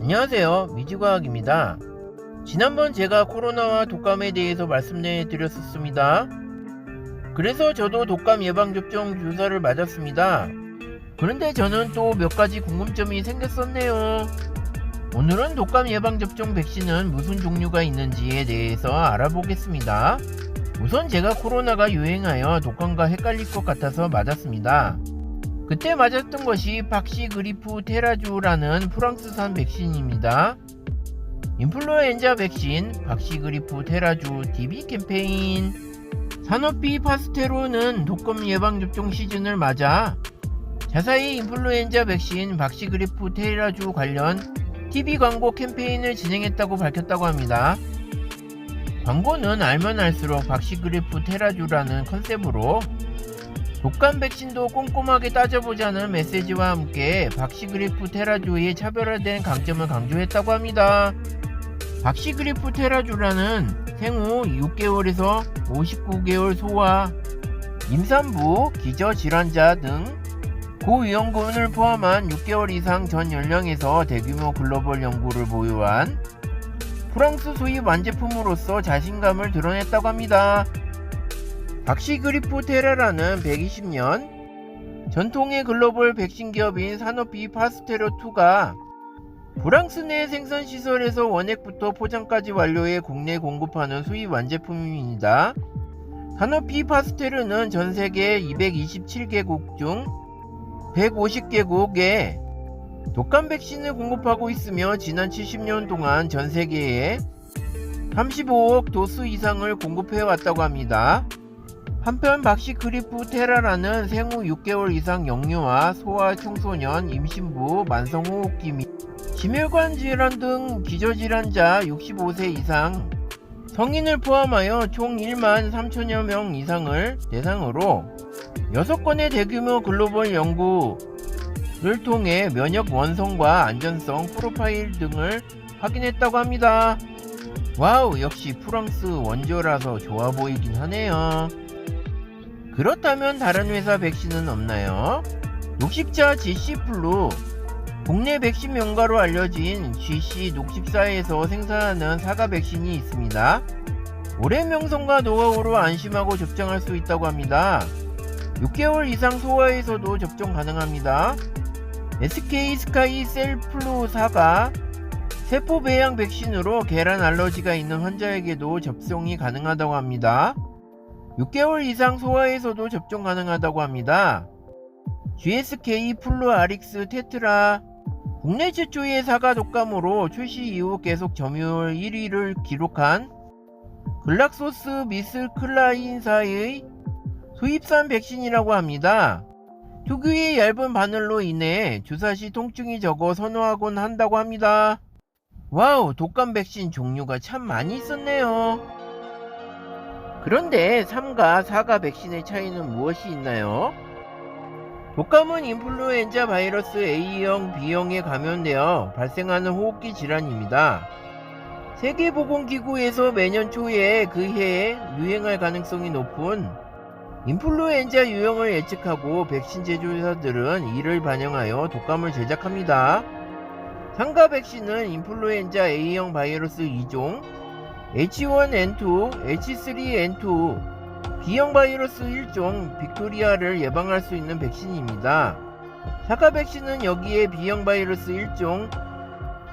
안녕하세요. 미지과학입니다. 지난번 제가 코로나와 독감에 대해서 말씀해 드렸었습니다. 그래서 저도 독감 예방접종 주사를 맞았습니다. 그런데 저는 또 몇 가지 궁금점이 생겼었네요. 오늘은 독감 예방접종 백신은 무슨 종류가 있는지에 대해서 알아보겠습니다. 우선 제가 코로나가 유행하여 독감과 헷갈릴 것 같아서 맞았습니다. 그때 맞았던 것이 박시 그리프 테라주라는 프랑스산 백신입니다. 인플루엔자 백신 박시 그리프 테라주 DB 캠페인 산업비 파스테로는 독감 예방접종 시즌을 맞아 자사히 인플루엔자 백신 박시 그리프 테라주 관련 TV 광고 캠페인을 진행했다고 밝혔다고 합니다. 광고는 알면 알수록 박시 그리프 테라주라는 컨셉으로 독감 백신도 꼼꼼하게 따져보자는 메시지와 함께 박시그리프 테라주의 차별화된 강점을 강조했다고 합니다. 박시그리프 테라주라는 생후 6개월에서 59개월 소아, 임산부, 기저질환자 등 고위험군을 포함한 6개월 이상 전 연령에서 대규모 글로벌 연구를 보유한 프랑스 수입 완제품으로서 자신감을 드러냈다고 합니다. 박시 그리프 테라라는 120년 전통의 글로벌 백신 기업인 사노피 파스테로2가 프랑스 내 생산 시설에서 원액부터 포장까지 완료해 국내 공급하는 수입 완제품입니다. 사노피 파스테르는 전 세계 227개국 중 150개국에 독감 백신을 공급하고 있으며 지난 70년 동안 전 세계에 35억 도수 이상을 공급해 왔다고 합니다. 한편 박시 그리프 테라라는 생후 6개월 이상 영유아, 소아, 청소년, 임신부, 만성 호흡기 및 심혈관 질환 등 기저질환자 65세 이상 성인을 포함하여 총 1만 3천여 명 이상을 대상으로 6건의 대규모 글로벌 연구를 통해 면역 원성과 안전성 프로파일 등을 확인했다고 합니다. 와우, 역시 프랑스 원조라서 좋아 보이긴 하네요. 그렇다면 다른 회사 백신은 없나요? 녹십자 GC플루 국내 백신 명가로 알려진 GC 녹십사에서 생산하는 사과 백신이 있습니다. 오랜 명성과 노하우로 안심하고 접종할 수 있다고 합니다. 6개월 이상 소아에서도 접종 가능합니다. SK 스카이 셀플루 사과 세포 배양 백신으로 계란 알러지가 있는 환자에게도 접종이 가능하다고 합니다. 6개월 이상 소아에서도 접종 가능하다고 합니다. GSK 플루 아릭스 테트라 국내 최초의 사과 독감으로 출시 이후 계속 점유율 1위를 기록한 글락소스 미스 클라인사의 수입산 백신이라고 합니다. 특유의 얇은 바늘로 인해 주사 시 통증이 적어 선호하곤 한다고 합니다. 와우, 독감 백신 종류가 참 많이 있었네요. 그런데 3과 4가 백신의 차이는 무엇이 있나요? 독감은 인플루엔자 바이러스 A형, B형에 감염되어 발생하는 호흡기 질환입니다. 세계보건기구에서 매년 초에 그 해에 유행할 가능성이 높은 인플루엔자 유형을 예측하고 백신 제조사들은 이를 반영하여 독감을 제작합니다. 상가 백신은 인플루엔자 A형 바이러스 2종, H1N2, H3N2, B형 바이러스 1종 빅토리아를 예방할 수 있는 백신입니다. 사과 백신은 여기에 B형 바이러스 1종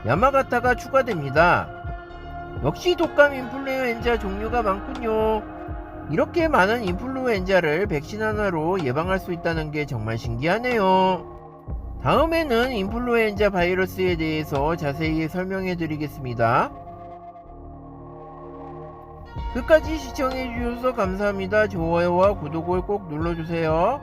야마가타가 추가됩니다. 역시 독감 인플루엔자 종류가 많군요. 이렇게 많은 인플루엔자를 백신 하나로 예방할 수 있다는 게 정말 신기하네요. 다음에는 인플루엔자 바이러스에 대해서 자세히 설명해 드리겠습니다. 끝까지 시청해 주셔서 감사합니다. 좋아요와 구독을 꼭 눌러주세요.